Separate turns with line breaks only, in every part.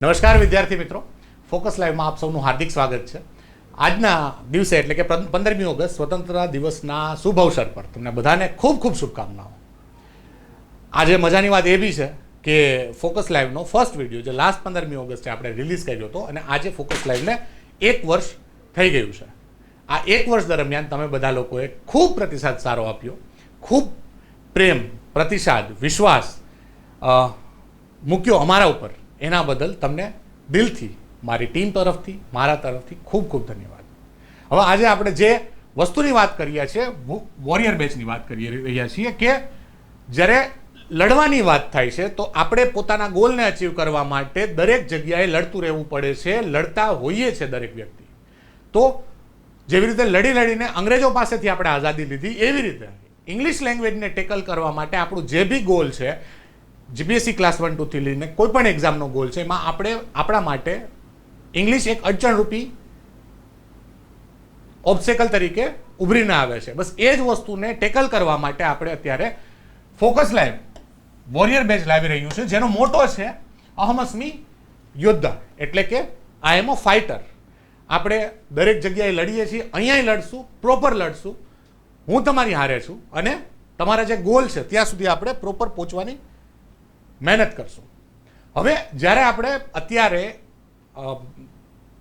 નમસ્કાર વિદ્યાર્થી મિત્રો. ફોકસ લાઈવમાં આપ સૌનું હાર્દિક સ્વાગત છે. આજના દિવસે એટલે કે પંદરમી ઓગસ્ટ સ્વતંત્રતા દિવસના શુભ અવસર પર તમને બધાને ખૂબ ખૂબ શુભકામનાઓ. આજે મજાની વાત એ બી છે કે ફોકસ લાઈવનો ફર્સ્ટ વીડિયો જે લાસ્ટ પંદરમી ઓગસ્ટે આપણે રિલીઝ કર્યો હતો અને આજે ફોકસ લાઈવને એક વર્ષ થઈ ગયું છે. આ એક વર્ષ દરમિયાન તમે બધા લોકોએ ખૂબ પ્રતિસાદ સારો આપ્યો, ખૂબ પ્રેમ, પ્રતિસાદ, વિશ્વાસ મૂક્યો અમારા ઉપર. એના બદલ તમને દિલથી, મારી ટીમ તરફથી, મારા તરફથી ખૂબ ખૂબ ધન્યવાદ. હવે આજે આપણે જે વસ્તુની વાત કરીએ છીએ વોરિયર બેચની વાત કરી રહ્યા છીએ કે જ્યારે લડવાની વાત થાય છે, તો આપણે પોતાના ગોલને અચીવ કરવા માટે દરેક જગ્યાએ લડતું રહેવું પડે છે, લડતા હોઈએ છે દરેક વ્યક્તિ. તો જેવી રીતે લડી લડીને અંગ્રેજો પાસેથી આપણે આઝાદી લીધી, એવી રીતે ઇંગ્લિશ લેંગ્વેજને ટેકલ કરવા માટે આપણું જે બી ગોલ છે જીપીએસસી ક્લાસ વન ટુથી લઈને કોઈ પણ એક્ઝામનો ગોલ છે, એમાં આપણે આપણા માટે ઇંગ્લિશ એક અડચણરૂપી ઓબ્સ્ટેકલ તરીકે ઉભરીને આવે છે. બસ એ જ વસ્તુને ટેકલ કરવા માટે આપણે અત્યારે ફોકસ લાઈવ વોરિયર બેચ લાવી રહ્યું છે, જેનો મોટો છે અહમસ્મી યોદ્ધા. એટલે કે આઈ એમ અ ફાઇટર આપણે દરેક જગ્યાએ લડીએ છીએ, અહીંયાય લડશું પ્રોપર લડશું. હું તમારી હારે છું અને તમારા જે ગોલ છે, ત્યાં સુધી આપણે પ્રોપર પહોંચવાની મહેનત કરશું. હવે જ્યારે આપણે અત્યારે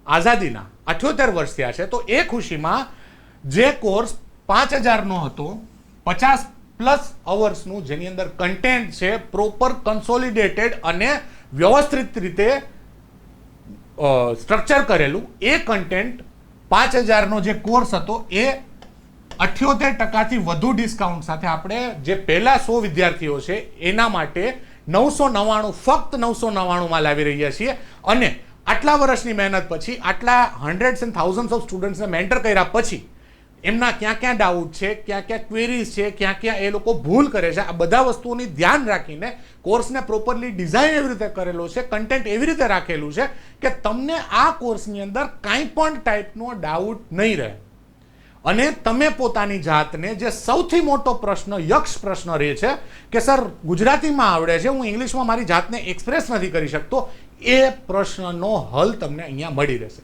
આઝાદીના અઠ્યોતેર વર્ષ થયા છે, તો એ ખુશીમાં જે કોર્સ પાંચ હજારનો હતો, પચાસ પ્લસ અવર્સનું, જેની અંદર કન્ટેન્ટ છે, પ્રોપર કન્સોલિડેટેડ અને વ્યવસ્થિત રીતે સ્ટ્રક્ચર કરેલું, એ કન્ટેન્ટ પાંચ હજારનો જે કોર્સ હતો, એ અઠ્યોતેર ટકાથી વધુ ડિસ્કાઉન્ટ સાથે આપણે જે પહેલા સો વિદ્યાર્થીઓ છે, એના માટે નવસો નવ્વાણું, ફક્ત નવસો નવ્વાણુંમાં લાવી રહ્યા છીએ. અને આટલા વર્ષની મહેનત પછી, આટલા હંડ્રેડ્સ એન્ડ થાઉઝન્ડ્સ ઓફ સ્ટુડન્ટ્સને મેન્ટર કર્યા પછી, એમના ક્યાં ક્યાં ડાઉટ છે, ક્યાં ક્યાં ક્વેરીઝ છે, ક્યાં ક્યાં એ લોકો ભૂલ કરે છે, આ બધા વસ્તુઓની ધ્યાન રાખીને કોર્સને પ્રોપરલી ડિઝાઇન એવી રીતે કરેલો છે કન્ટેન્ટ એવી રીતે રાખેલું છે કે તમને આ કોર્સની અંદર કાંઈ પણ ટાઈપનો ડાઉટ નહીં રહે. અને તમે પોતાની જાતને જે સૌથી મોટો પ્રશ્ન, યક્ષ પ્રશ્ન રહે છે કે, સર, ગુજરાતીમાં આવડે છે, હું ઇંગ્લિશમાં મારી જાતને એક્સપ્રેસ નથી કરી શકતો એ પ્રશ્નનો હલ તમને અહીંયા મળી રહેશે.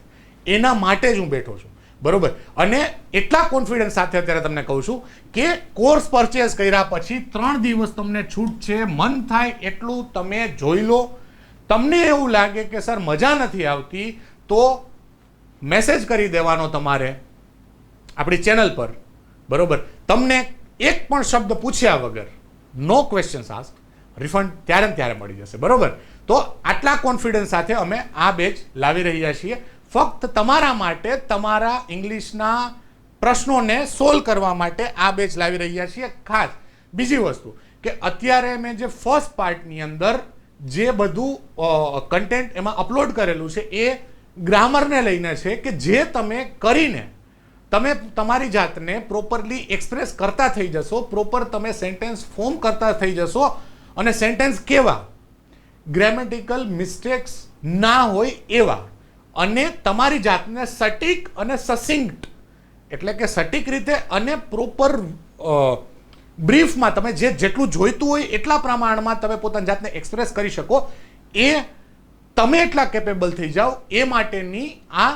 એના માટે જ હું બેઠો છું. બરોબર? અને એટલા કોન્ફિડન્સ સાથે અત્યારે તમને કહું છું કે કોર્સ પરચેસ કર્યા પછી ત્રણ દિવસ તમને છૂટ છે, મન થાય એટલું તમે જોઈ લો. તમને એવું લાગે કે, સર, મજા નથી આવતી તો મેસેજ કરી દેવાનો તમારે. આપણી ચેનલ પર. બરોબર? તમને એક પણ શબ્દ પૂછ્યા વગર નો ક્વેશ્ચન્સ આસ્ક રિફંડ ત્યારે ને ત્યારે મળી જશે. બરોબર? તો આટલા કોન્ફિડન્સ સાથે અમે આ બેચ લાવી રહ્યા છીએ. ફક્ત તમારા માટે, તમારા ઇંગ્લિશના પ્રશ્નોને સોલ્વ કરવા માટે આ બેચ લાવી રહ્યા છીએ. ખાસ, બીજી વસ્તુ કે અત્યારે મેં જે ફર્સ્ટ પાર્ટની અંદર જે બધું કન્ટેન્ટ એમાં અપલોડ કરેલું છે, એ ગ્રામરને લઈને છે કે જે તમે કરીને તમે તમારી જાતને પ્રોપરલી એક્સપ્રેસ કરતા થઈ જશો પ્રોપર તમે સેન્ટેન્સ ફોર્મ કરતા થઈ જશો અને સેન્ટેન્સ કેવા? ગ્રેમેટિકલ મિસ્ટેક્સ ના હોય એવા. અને તમારી જાતને સટીક અને સસિંક્ટ એટલે કે સટીક રીતે અને પ્રોપર બ્રીફમાં તમે જે જેટલું જોઈતું હોય એટલા પ્રમાણમાં તમે પોતાની જાતને એક્સપ્રેસ કરી શકો. એ તમે એટલા કેપેબલ થઈ જાઓ, એ માટેની આ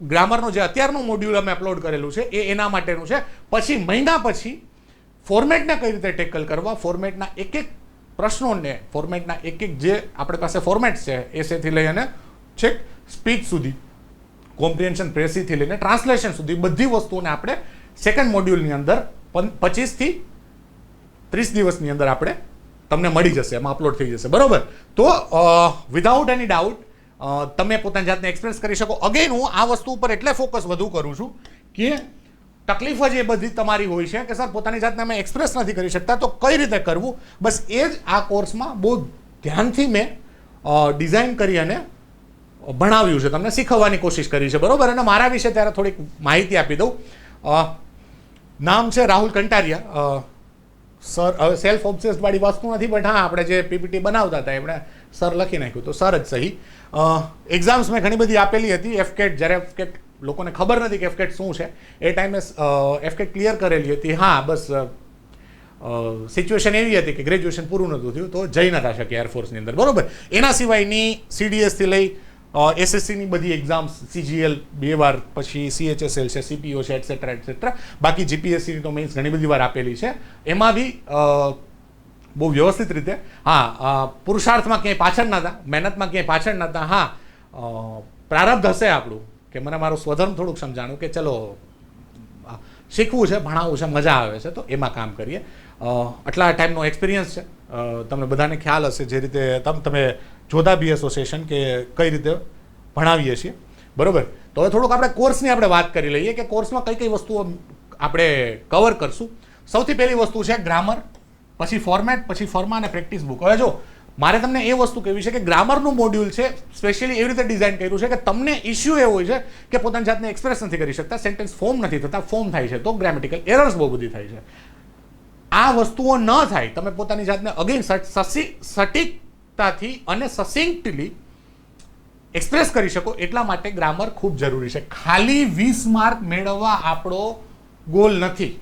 ગ્રામરનો જે અત્યારનું મોડ્યુલ અમે અપલોડ કરેલું છે, એ એના માટેનું છે. પછી મહિના પછી ફોર્મેટને કઈ રીતે ટેકલ કરવા? ફોર્મેટના એક એક પ્રશ્નોને ફોર્મેટના એક એક જે આપણી પાસે ફોર્મેટ છે એસેથી લઈ અને છેક સ્પીચ સુધી કોમ્પ્રિહેન્શન પ્રેસીથી લઈને ટ્રાન્સલેશન સુધી બધી વસ્તુઓને આપણે સેકન્ડ મોડ્યુલની અંદર પચીસથી ત્રીસ દિવસની અંદર આપણે તમને મળી જશે, એમાં અપલોડ થઈ જશે. બરોબર? તો વિધાઉટ એની ડાઉટ તમે પોતાની જાતને એક્સપ્રેસ કરી શકો. અગેન હું આ વસ્તુ ઉપર એટલે ફોકસ વધુ કરું છું કે તકલીફ જ એ બધી તમારી હોય છે કે, સર, પોતાની જાતને અમે એક્સપ્રેસ નથી કરી શકતા, તો કઈ રીતે કરવું? બસ એ જ આ કોર્સમાં બહુ ધ્યાનથી મેં ડિઝાઇન કરી અને ભણાવ્યું છે. તમને શીખવવાની કોશિશ કરી છે. બરાબર? અને મારા વિશે ત્યારે થોડીક માહિતી આપી દઉં. નામ છે રાહુલ કંટારિયા. સર, હવે સેલ્ફ ઓબ્સેસ્ડ વાળી વસ્તુ નથી, બટ હા, આપણે જે પીપીટી બનાવતા હતા, એમણે સર લખી નાખ્યું. તો સર જ સહી. એક્ઝામ્સ મેં ઘણી બધી આપેલી હતી. એફકેટ જ્યારે એફકેટ લોકોને ખબર નથી કે એફકેટ શું છે. એ ટાઈમે એફકેટ ક્લિયર કરેલી હતી. હા, બસ સિચ્યુએશન એવી હતી કે ગ્રેજ્યુએશન પૂરું નહોતું થયું તો જઈ નતા શક્યા એરફોર્સની અંદર. બરોબર? એના સિવાયની સીડીએસથી લઈ એસએસસીની બધી એક્ઝામ્સ સીજીએલ બે વાર પછી સીએચએસએલ છે સીપીઓ છે એટસેટ્રા એટસેટ્રા બાકી જીપીએસસીની તો મેન્સ ઘણી બધી વાર આપેલી છે. એમાં બી બહુ વ્યવસ્થિત રીતે. હા પુરુષાર્થમાં ક્યાંય પાછળ નહોતા હતા, મહેનતમાં ક્યાંય પાછળ નહોતા હા પ્રારબ્ધ હશે આપણું કે મને મારું સ્વધર્મ થોડુંક સમજાણું કે ચલો શીખવું છે, ભણાવવું છે, મજા આવે છે, તો એમાં કામ કરીએ. આટલા ટાઈમનો એક્સપિરિયન્સ છે. તમને બધાને ખ્યાલ હશે જે રીતે તમ, તમે જોતા બી એસોસિએશન કે કઈ રીતે ભણાવીએ છીએ. બરોબર? તો હવે થોડુંક આપણે કોર્સની આપણે વાત કરી લઈએ કે કોર્સમાં કઈ કઈ વસ્તુઓ આપણે કવર કરશું. સૌથી પહેલી વસ્તુ છે ગ્રામર પછી ફોર્મેટ પછી ફોર્મા અને પ્રેક્ટિસ બુક હવે જો, મારે તમને એ વસ્તુ કહેવી છે કે ગ્રામરનું મોડ્યુલ છે સ્પેશિયલી એવી રીતે ડિઝાઇન કર્યું છે કે તમને ઇશ્યુ એવો હોય છે કે પોતાની જાતને એક્સપ્રેસ નથી કરી શકતા સેન્ટેન્સ ફોર્મ નથી થતા ફોર્મ થાય છે, તો ગ્રામેટિકલ એરર્સ બહુ બધી થાય છે. આ વસ્તુઓ ન થાય, તમે પોતાની જાતને અગેન સટીકતાથી અને સસિંક્ટલી એક્સપ્રેસ કરી શકો, એટલા માટે ગ્રામર ખૂબ જરૂરી છે. ખાલી વીસ માર્ક મેળવવા આપણો ગોલ નથી.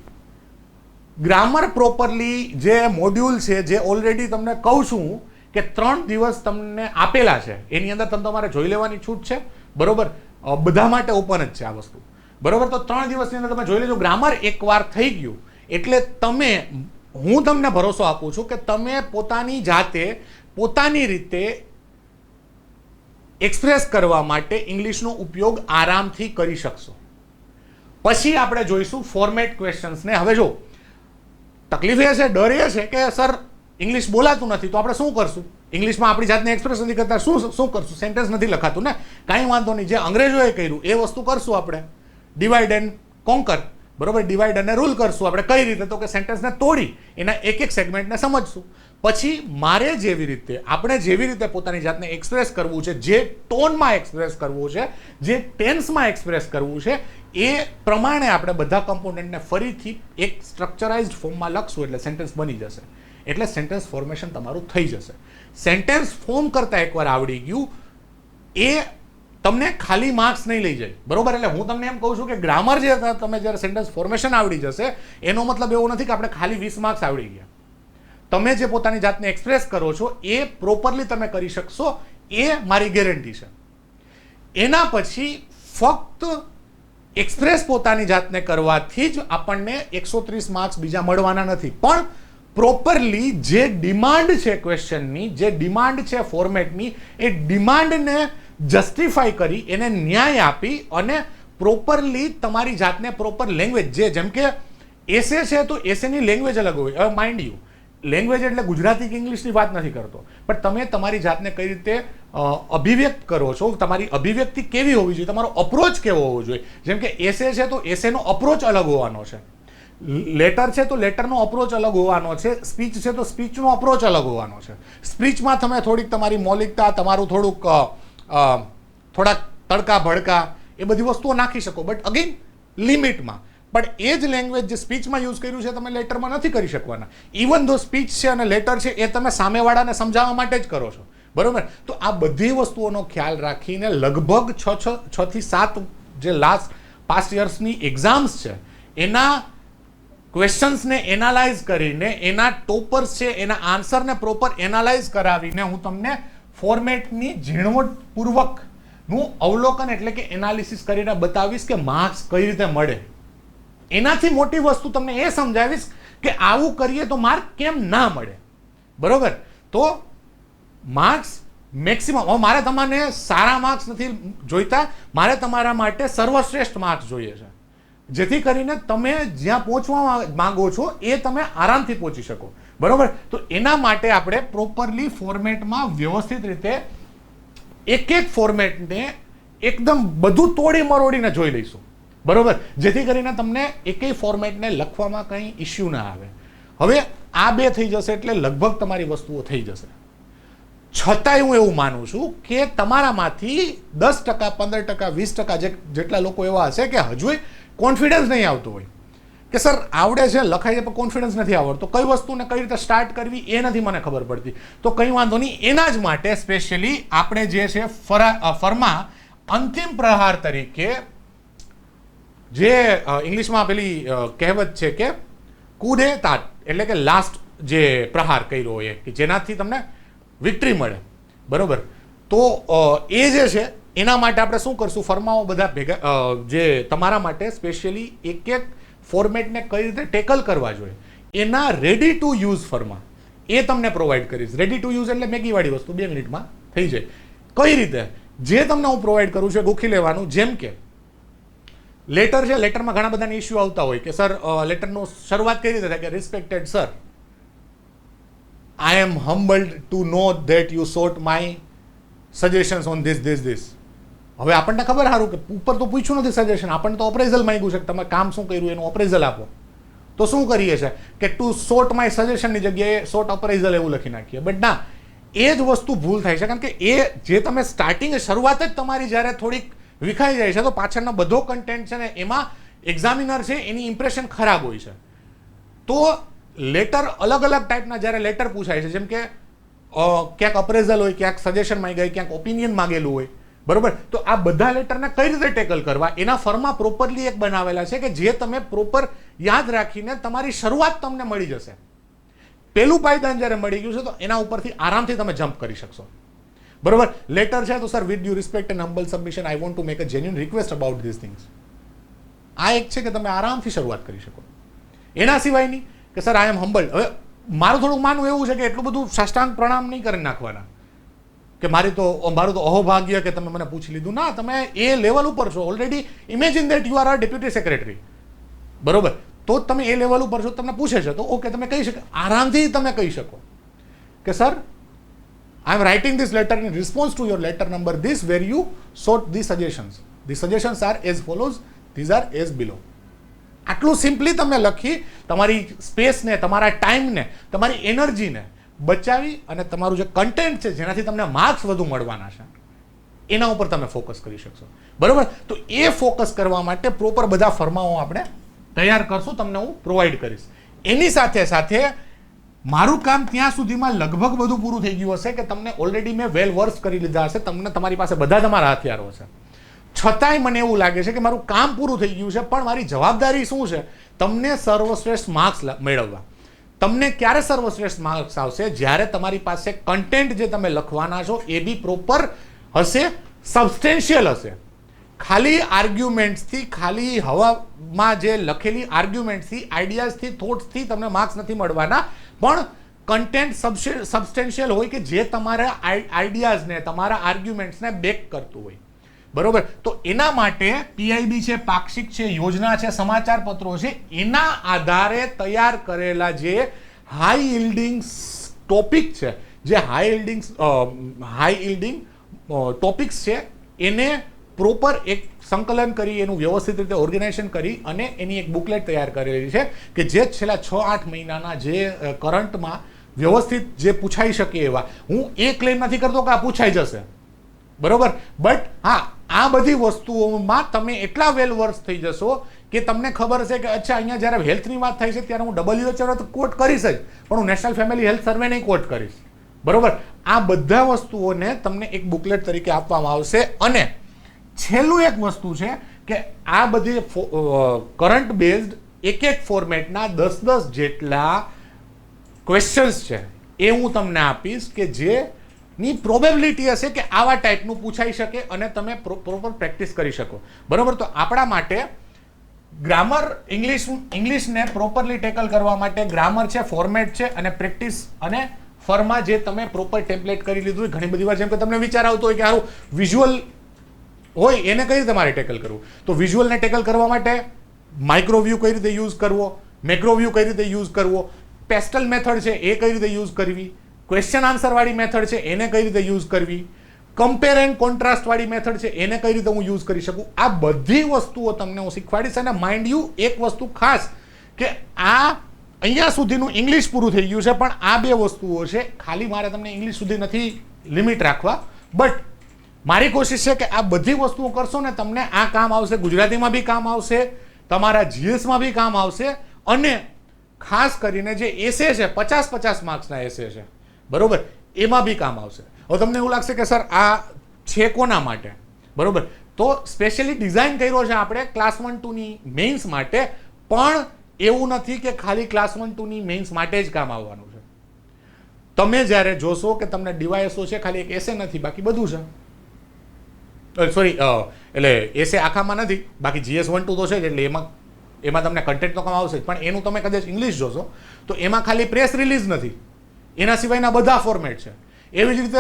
ગ્રામર પ્રોપરલી જે મોડ્યુલ છે, જે ઓલરેડી તમને કહું છું કે ત્રણ દિવસ તમને આપેલા છે. એની અંદર તમે તમારે જોઈ લેવાની છૂટ છે. બરોબર? બધા માટે ઓપન જ છે આ વસ્તુ. બરોબર? તો ત્રણ દિવસની અંદર તમે જોઈ લેજો ગ્રામર એકવાર થઈ ગયું. એટલે તમે, હું તમને ભરોસો આપું છું કે તમે પોતાની જાતે પોતાની રીતે એક્સપ્રેસ કરવા માટે ઇંગ્લિશનો ઉપયોગ આરામથી કરી શકશો. પછી આપણે જોઈશું ફોર્મેટ ક્વેશ્ચન્સને હવે જો તકલીફ એ છે, ડર એ છે કે સર ઇંગ્લિશ બોલાતું નથી, તો આપણે શું કરશું? ઇંગ્લિશમાં આપણી જાતને એક્સપ્રેસ નથી કરતા શું શું કરશું? સેન્ટેન્સ નથી લખાતું ને? કાંઈ વાંધો નહીં. જે અંગ્રેજોએ કર્યું, એ વસ્તુ કરશું આપણે. ડિવાઈડ એન્ડ કોન્કર બરોબર? ડિવાઈડ અને રૂલ કરશું. આપણે કઈ રીતે? તો કે સેન્ટેન્સને તોડી, એના એક એક સેગમેન્ટને સમજશું. પછી મારે જેવી રીતે, આપણે જેવી રીતે પોતાની જાતને એક્સપ્રેસ કરવું છે, જે ટોનમાં એક્સપ્રેસ કરવું છે, જે ટેન્સમાં એક્સપ્રેસ કરવું છે, એ પ્રમાણે આપણે બધા કમ્પોનન્ટને ફરીથી એક સ્ટ્રક્ચરાઇઝડ ફોર્મમાં લખશું એટલે સેન્ટેન્સ બની જશે. એટલે સેન્ટેન્સ ફોર્મેશન તમારું થઈ જશે. સેન્ટેન્સ ફોર્મ કરતાં એકવાર આવડી ગયું. એ તમને ખાલી માર્ક્સ નહીં લઈ જાય. બરોબર? એટલે હું તમને એમ કહું છું કે ગ્રામર જે તમે જ્યારે સેન્ટેન્સ ફોર્મેશન આવડી જશે, એનો મતલબ એવો નથી કે આપણે ખાલી વીસ માર્ક્સ આવડી ગયા. તમે જે પોતાની જાતને એક્સપ્રેસ કરો છો, એ પ્રોપરલી તમે કરી શકશો, એ મારી ગેરંટી છે. એના પછી ફક્ત એક્સપ્રેસ પોતાની જાતને કરવાથી જ આપણને એકસો ત્રીસ માર્ક્સ બીજા મળવાના નથી. પણ પ્રોપરલી જે ડિમાન્ડ છે ક્વેશ્ચનની જે ડિમાન્ડ છે ફોર્મેટની એ ડિમાન્ડને જસ્ટિફાઈ કરી, એને ન્યાય આપી અને પ્રોપરલી તમારી જાતને પ્રોપર લેંગ્વેજ જે જેમ કે એસે છે તો એસેની લેંગ્વેજ અલગ હોય. હવે માઇન્ડ યુ લેંગ્વેજ એટલે ગુજરાતી કે ઇંગ્લિશની વાત નથી કરતો. પણ તમે તમારી જાતને કઈ રીતે અભિવ્યક્ત કરો છો, તમારી અભિવ્યક્તિ કેવી હોવી જોઈએ, તમારો અપ્રોચ કેવો હોવો જોઈએ? જેમ કે એસે છે તો એસેનો અપ્રોચ અલગ હોવાનો છે. લેટર છે તો લેટરનો અપ્રોચ અલગ હોવાનો છે. સ્પીચ છે તો સ્પીચનો અપ્રોચ અલગ હોવાનો છે. સ્પીચમાં તમે થોડીક તમારી મૌલિકતા, તમારું થોડુંક થોડાક તડકા, ભડકા એ બધી વસ્તુઓ નાખી શકો. બટ અગેન લિમિટમાં. પણ એ જ લેંગ્વેજ જે સ્પીચમાં યુઝ કર્યું છે, તમે લેટરમાં નથી કરી શકવાના. ઇવન ધો સ્પીચ છે અને લેટર છે, એ તમે સામેવાળાને સમજાવવા માટે જ કરો છો. બરોબર? તો આ બધી વસ્તુઓનો ખ્યાલ રાખીને લગભગ છ છ છ થી સાત જે લાસ્ટ પાસ્ટ યર્સની એક્ઝામ્સ છે, એના ક્વેશ્ચન્સને એનાલાઇઝ કરીને, એના ટોપર્સ છે, એના આન્સરને પ્રોપર એનાલાઇઝ કરાવીને હું તમને ફોર્મેટની ઝીણવટપૂર્વકનું અવલોકન એટલે કે એનાલિસિસ કરીને બતાવીશ કે માર્ક્સ કઈ રીતે મળે. એનાથી મોટી વસ્તુ તમને એ સમજાવીશ કે આવું કરીએ તો માર્ક કેમ ના મળે. બરોબર? તો માર્ક્સ મેક્સિમમ હવે મારે તમને સારા માર્ક્સ નથી જોઈતા, મારે તમારા માટે સર્વશ્રેષ્ઠ માર્ક્સ જોઈએ છે. જેથી કરીને તમે જ્યાં પહોંચવા માગો છો એ તમે આરામથી પહોંચી શકો. બરોબર? તો એના માટે આપણે પ્રોપરલી ફોર્મેટમાં વ્યવસ્થિત રીતે એક એક ફોર્મેટને એકદમ બધું તોડી મરોડીને જોઈ લઈશું. બરોબર? જેથી કરીને તમને એકેય ફોર્મેટને લખવામાં કંઈ ઇશ્યુ ના આવે. હવે આ બે થઈ જશે એટલે લગભગ તમારી વસ્તુઓ થઈ જશે. છતાંય હું એવું માનું છું કે તમારામાંથી દસ ટકા, પંદર ટકા, વીસ ટકા જેટલા લોકો એવા હશે કે હજુય કોન્ફિડન્સ નહીં આવતું હોય. કે સર, આવડે છે, લખાય છે, પણ કોન્ફિડન્સ નથી આવડતો. કઈ વસ્તુને કઈ રીતે સ્ટાર્ટ કરવી એ નથી મને ખબર પડતી. તો કંઈ વાંધો નહીં, એના જ માટે સ્પેશિયલી આપણે જે છે, ફરા ફર્મા અંતિમ પ્રહાર તરીકે જે ઇંગ્લિશમાં પેલી કહેવત છે કે કુદે તાટ એટલે કે લાસ્ટ જે પ્રહાર કર્યો હોય કે જેનાથી તમને વિક્ટરી મળે. બરોબર? તો એ જે છે, એના માટે આપણે શું કરશું? ફરમાઓ બધા ભેગા જે તમારા માટે સ્પેશિયલી એક એક ફોર્મેટને કઈ રીતે ટેકલ કરવા જોઈએ, એના રેડી ટુ યુઝ ફરમાં. એ તમને પ્રોવાઈડ કરીશ. રેડી ટુ યુઝ એટલે મેગીવાળી વસ્તુ, બે મિનિટમાં થઈ જાય. કઈ રીતે? જે તમને હું પ્રોવાઈડ કરું છું એ ગોખી લેવાનું. જેમ કે લેટર છે લેટરમાં ઘણા બધાને ઇસ્યુ આવતા હોય કે સર લેટરનો શરૂઆત કઈ રીતે થાય? કે respected sir I am humbled to know that you sought my suggestions on this this this હવે આપણને ખબર સારું કે ઉપર તો પૂછ્યું નથી સજેશન આપણને તો અપ્રેઝલ માંગ્યું છે કે તમે કામ શું કર્યું, એનું અપ્રેઝલ આપો. તો શું કરીએ છીએ કે ટુ શોર્ટ માય સજેશનની જગ્યાએ શોર્ટ અપ્રેઝલ એવું લખી નાખીએ. બટ ના, એ જ વસ્તુ ભૂલ થાય છે. કારણ કે એ જે તમે સ્ટાર્ટિંગ શરૂઆત જ તમારી જ્યારે થોડીક વિખાઈ જાય છે, તો પાછળનો બધો કન્ટેન્ટ છે ને, એમાં એક્ઝામિનર છે, એની ઇમ્પ્રેશન ખરાબ હોય છે. તો લેટર અલગ અલગ ટાઈપના જ્યારે લેટર પૂછાય છે, જેમ કે ક્યાંક અપ્રેઝલ હોય, ક્યાંક સજેશન માંગાય ક્યાંક ઓપિનિયન માંગેલું હોય બરોબર? તો આ બધા લેટરને કઈ રીતે ટેકલ કરવા? એના ફરમાં પ્રોપરલી એક બનાવેલા છે કે જે તમે પ્રોપર યાદ રાખીને તમારી શરૂઆત તમને મળી જશે. પેલું પાયદાન જ્યારે મળી ગયું છે, તો એના ઉપરથી આરામથી તમે જમ્પ કરી શકશો. બરોબર? લેટર છે, તો sir with you respect and humble submission I want to make a genuine request about this things આ એક છે કે તમે આરામથી શરૂઆત કરી શકો. એના સિવાયની કે સર આઈ એમ હમ્બલ હવે મારું થોડું માનવું એવું છે કે એટલું બધું સાષ્ટાંગ પ્રણામ નહીં કરી નાખવાના. કે મારી તો, મારું તો અહોભાગ્ય કે તમે મને પૂછી લીધું. ના, તમે એ લેવલ ઉપર છો. Already imagine that you are are deputy secretary બરોબર? તો તમે એ લેવલ ઉપર છો, તમને પૂછે છે. તો ઓકે તમે કહી શકો. આરામથી તમે કહી શકો. કે sir I am writing this letter in response to your letter number this where you sought the suggestions the suggestions are as follows these are as below આટલું સિમ્પલી તમે લખી તમારી સ્પેસને તમારા ટાઈમને તમારી એનર્જીને બચાવી અને તમારું જે કન્ટેન્ટ છે, જેનાથી તમને માર્ક્સ વધુ મળવાના છે, એના ઉપર તમે ફોકસ કરી શકશો. બરોબર? તો એ ફોકસ કરવા માટે પ્રોપર બધા ફરમાઓ આપણે તૈયાર કરશું, તમને હું પ્રોવાઈડ કરીશ. એની સાથે સાથે મારું કામ ત્યાં સુધીમાં લગભગ બધું પૂરું થઈ ગયું હશે કે તમને ઓલરેડી મેં વેલ વર્સ કરી લીધા હશે, તમને તમારી પાસે બધા તમારા હથિયારો હશે છતાંય મને એવું લાગે છે કે મારું કામ પૂરું થઈ ગયું છે, પણ મારી જવાબદારી શું છે? તમને સર્વશ્રેષ્ઠ માર્ક્સ મેળવવા. તમને ક્યારે સર્વશ્રેષ્ઠ માર્ક્સ આવશે? જ્યારે તમારી પાસે કન્ટેન્ટ જે તમે લખવાના છો, એ બી પ્રોપર હશે સબસ્ટેન્શિયલ હશે. ખાલી આર્ગ્યુમેન્ટ્સથી ખાલી હવામાં જે લખેલી આર્ગ્યુમેન્ટ્સથી આઈડિયાઝથી થોટ્સથી તમને માર્ક્સ નથી મળવાના. પણ કન્ટેન્ટ સબસ્ટેન્શિયલ હોય કે જે તમારા આઈડિયાઝને તમારા આર્ગ્યુમેન્ટ્સને બેક કરતું હોય. બરોબર? તો એના માટે પીઆઈબી છે, પાક્ષિક છે, યોજના છે સમાચાર પત્રો છે, એના આધારે તૈયાર કરેલા જે હાઈ ઇલ્ડિંગ ટોપિક છે, જે high yielding high yielding topics છે, એને પ્રોપર એક સંકલન કરી, એનું વ્યવસ્થિત રીતે ઓર્ગેનાઇઝેશન કરી અને એની એક બુકલેટ તૈયાર કરેલી છે કે જે છેલ્લા છ આઠ મહિનાના જે કરંટમાં વ્યવસ્થિત જે પૂછાઈ શકે એવા. હું એ ક્લેમ નથી કરતો કે આ પૂછાઈ જશે. બરોબર? બટ હા આ બધી વસ્તુઓમાં તમે એટલા વેલ વર્ષ થઈ જશો કે તમને ખબર છે કે અચ્છા, અહીંયા જ્યારે હેલ્થની વાત થાય છે, ત્યારે હું ડબલ્યુએચઓ તો કોટ કરીશ જ, પણ હું નેશનલ ફેમિલી હેલ્થ સર્વે નહીં કોટ કરીશ. બરોબર? આ બધા વસ્તુઓને તમને એક બુકલેટ તરીકે આપવામાં આવશે. અને છેલ્લું એક વસ્તુ છે કે આ બધી કરંટ બેઝડ એક એક ફોર્મેટના દસ દસ જેટલા ક્વેશ્ચન્સ છે. એ હું તમને આપીશ કે જે ની પ્રોબેબિલિટી હશે કે આવા ટાઈપનું પૂછાઈ શકે અને તમે પ્રોપર પ્રેક્ટિસ કરી શકો. બરોબર? તો આપણા માટે ગ્રામર ઇંગ્લિશ ઇંગ્લિશને પ્રોપરલી ટેકલ કરવા માટે ગ્રામર છે ફોર્મેટ છે અને પ્રેક્ટિસ અને ફરમાં જે તમે પ્રોપર ટેમ્પલેટ કરી લીધું હોય, ઘણી બધી વાર જેમ કે તમને વિચાર આવતો હોય કે સારું વિઝ્યુઅલ હોય, એને કઈ રીતે મારે ટેકલ કરવું? તો વિઝ્યુઅલને ટેકલ કરવા માટે માઇક્રોવ્યૂ કઈ રીતે યુઝ કરવો? મેક્રોવ્યૂ કઈ રીતે યુઝ કરવો? પેસ્ટલ મેથડ છે, એ કઈ રીતે યુઝ કરવી? ક્વેશ્ચન આન્સર વાળી મેથડ છે, એને કઈ રીતે યુઝ કરવી? કમ્પેર એન્ડ કોન્ટ્રાસ્ટ વાળી મેથડ છે, એને કઈ રીતે હું યુઝ કરી શકું? આ બધી વસ્તુઓ તમને હું શીખવાડીશ અને માઇન્ડ યુ એક વસ્તુ ખાસ કે આ અહીંયા સુધીનું ઇંગ્લિશ પૂરું થઈ ગયું છે, પણ આ બે વસ્તુઓ છે, ખાલી મારે તમને ઇંગ્લિશ સુધી નથી લિમિટ રાખવા. બટ મારી કોશિશ છે કે આ બધી વસ્તુઓ કરશો ને તમને આ કામ આવશે, ગુજરાતીમાં બી કામ આવશે, તમારા જીએસમાં બી કામ આવશે, અને ખાસ કરીને જે એસે છે, પચાસ પચાસ માર્ક્સના એસે છે. બરોબર? એમાં બી કામ આવશે. હવે તમને એવું લાગશે કે સર, આ છે કોના માટે? બરોબર? તો સ્પેશિયલી ડિઝાઇન કર્યો છે આપણે ક્લાસ વન ટુની મેઇન્સ માટે, પણ એવું નથી કે ખાલી ક્લાસ વન ટુની મેઇન્સ માટે જ કામ આવવાનું છે. તમે જ્યારે જોશો કે તમને ડીવાયએસઓ છે, ખાલી એક એસે નથી, બાકી બધું છે. સોરી એટલે એસે આખામાં નથી, બાકી જીએસ વન ટુ તો છે જ, એટલે એમાં એમાં તમને કન્ટેન્ટ તો કામ આવશે પણ એનું તમે કદાચ ઇંગ્લિશ જોશો, તો એમાં ખાલી પ્રેસ રિલીઝ નથી. એના સિવાયના બધા ફોર્મેટ છે. એવી જ રીતે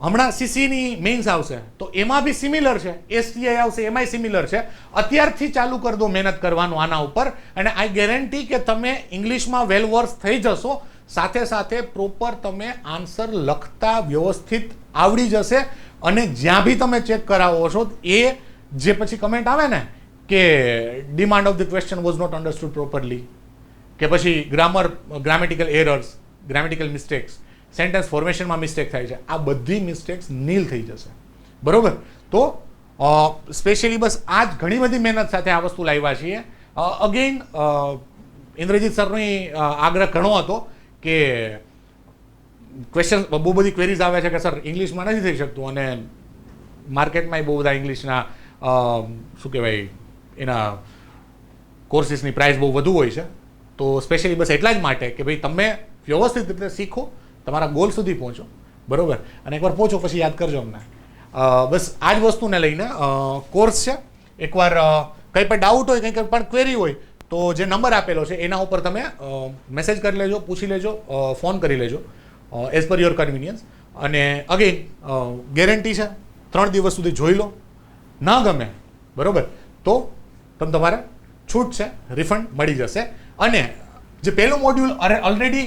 હમણાં સીસીની મેઇન્સ આવશે. તો એમાં બી સિમિલર છે. એસટીઆઈ આવશે, એમાંય સિમિલર છે. અત્યારથી ચાલુ કરી દો મહેનત કરવાનું આના ઉપર. અને આઈ ગેરંટી કે તમે ઇંગ્લિશમાં વેલ વર્સ થઈ જશો. સાથે સાથે પ્રોપર તમે આન્સર લખતા વ્યવસ્થિત આવડી જશે. અને જ્યાં બી તમે ચેક કરાવો છો, એ જે પછી કમેન્ટ આવે ને, કે demand of the question was not understood properly કે પછી grammar grammatical errors grammatical mistakes sentence ફોર્મેશનમાં mistake થાય છે. આ બધી મિસ્ટેક્સ નીલ થઈ જશે. બરોબર? તો સ્પેશિયલી બસ આ જ ઘણી બધી મહેનત સાથે આ વસ્તુ લાવ્યા છીએ. અગેઇન ઇન્દ્રજીત સરની આગ્રહ ઘણો હતો કે ક્વેશ્ચન બહુ બધી ક્વેરીઝ આવે છે કે સર ઇંગ્લિશમાં નથી થઈ શકતું. અને માર્કેટમાં બહુ બધા ઇંગ્લિશના શું કહેવાય, એના કોર્સિસની પ્રાઇસ બહુ વધુ હોય છે. તો સ્પેશિયલી બસ એટલા જ માટે કે ભાઈ, તમે વ્યવસ્થિત રીતે શીખો, તમારા ગોલ સુધી પહોંચો. બરોબર? અને એકવાર પહોંચો પછી યાદ કરજો અમને. બસ આ જ વસ્તુને લઈને કોર્સ છે. એકવાર કંઈ પણ ડાઉટ હોય, કંઈ પણ ક્વેરી હોય, તો જે નંબર આપેલો છે, એના ઉપર તમે મેસેજ કરી લેજો, પૂછી લેજો ફોન કરી લેજો એઝ પર યોર કન્વિનિયન્સ અને અગેન ગેરંટી છે, ત્રણ દિવસ સુધી જોઈ લો. ન ગમે, બરોબર? તો તમે તમારે છૂટ છે રિફંડ મળી જશે. અને જે પહેલું મોડ્યુલ ઓલરેડી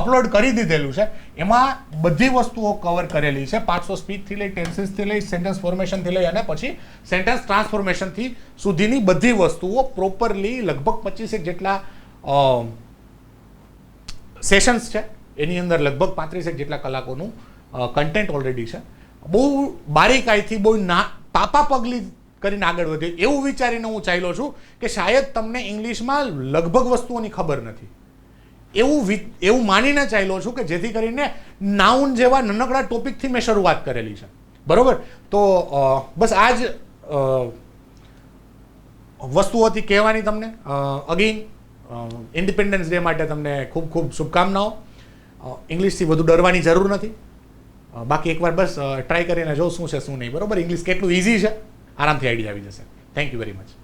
અપલોડ કરી દીધેલું છે. એમાં બધી વસ્તુઓ કવર કરેલી છે. પાંચસો સ્પીડથી લઈ ટેન્સીસથી લઈ સેન્ટેન્સ ફોર્મેશનથી લઈ અને પછી સેન્ટેન્સ ટ્રાન્સફોર્મેશનથી સુધીની બધી વસ્તુઓ પ્રોપરલી લગભગ પચીસેક જેટલા સેશન્સ છે. એની અંદર લગભગ પાંત્રીસેક જેટલા કલાકોનું કન્ટેન્ટ ઓલરેડી છે. બહુ બારીકાઈથી બહુ ના, પાપા પગલી કરીને આગળ વધે એવું વિચારીને હું ચાલ્યો છું કે શાયદ તમને ઇંગ્લિશમાં લગભગ વસ્તુઓની ખબર નથી. એવું એવું માનીને ચાલ્યો છું કે જેથી કરીને નાઉન જેવા નાનકડા ટોપિકથી મેં શરૂઆત કરેલી છે. બરોબર? તો બસ આ જ હતી કહેવાની તમને અગેન ઇન્ડિપેન્ડન્સ ડે માટે તમને ખૂબ ખૂબ શુભકામનાઓ. ઇંગ્લિશથી વધુ ડરવાની જરૂર નથી. બાકી એકવાર બસ ટ્રાય કરીને જો શું છે, શું નહીં. બરોબર? ઇંગ્લિશ કેટલું ઇઝી છે? આરામથી આઈડિયા આવી જશે. Thank you very much